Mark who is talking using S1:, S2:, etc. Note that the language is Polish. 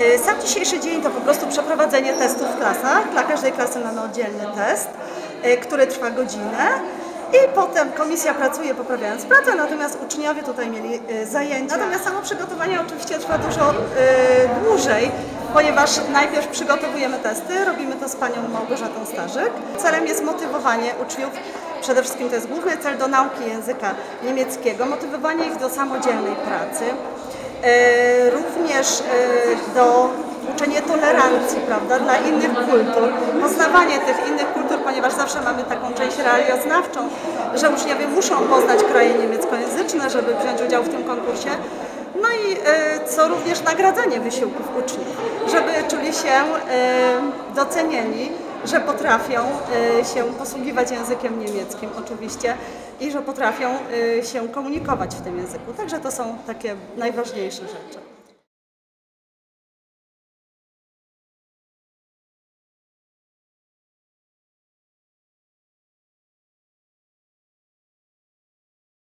S1: Y, Sam dzisiejszy dzień to po prostu przeprowadzenie testów w klasach. Dla każdej klasy mamy oddzielny test, y, który trwa godzinę. I potem komisja pracuje poprawiając pracę, natomiast uczniowie tutaj mieli y, zajęcia. Natomiast samo przygotowanie oczywiście trwa dużo dłużej, ponieważ najpierw przygotowujemy testy, robimy to z panią Małgorzatą Starzyk. Celem jest motywowanie uczniów, przede wszystkim to jest główny cel do nauki języka niemieckiego, motywowanie ich do samodzielnej pracy. E, również e, do uczenia tolerancji, prawda, dla innych kultur, poznawanie tych innych kultur, ponieważ zawsze mamy taką część realioznawczą, że uczniowie muszą poznać kraje niemieckojęzyczne, żeby wziąć udział w tym konkursie. No i e, co również nagradzanie wysiłków uczniów, żeby czuli się docenieni, że potrafią e, się posługiwać językiem niemieckim oczywiście i że potrafią e, się komunikować w tym języku. Także to są takie najważniejsze rzeczy.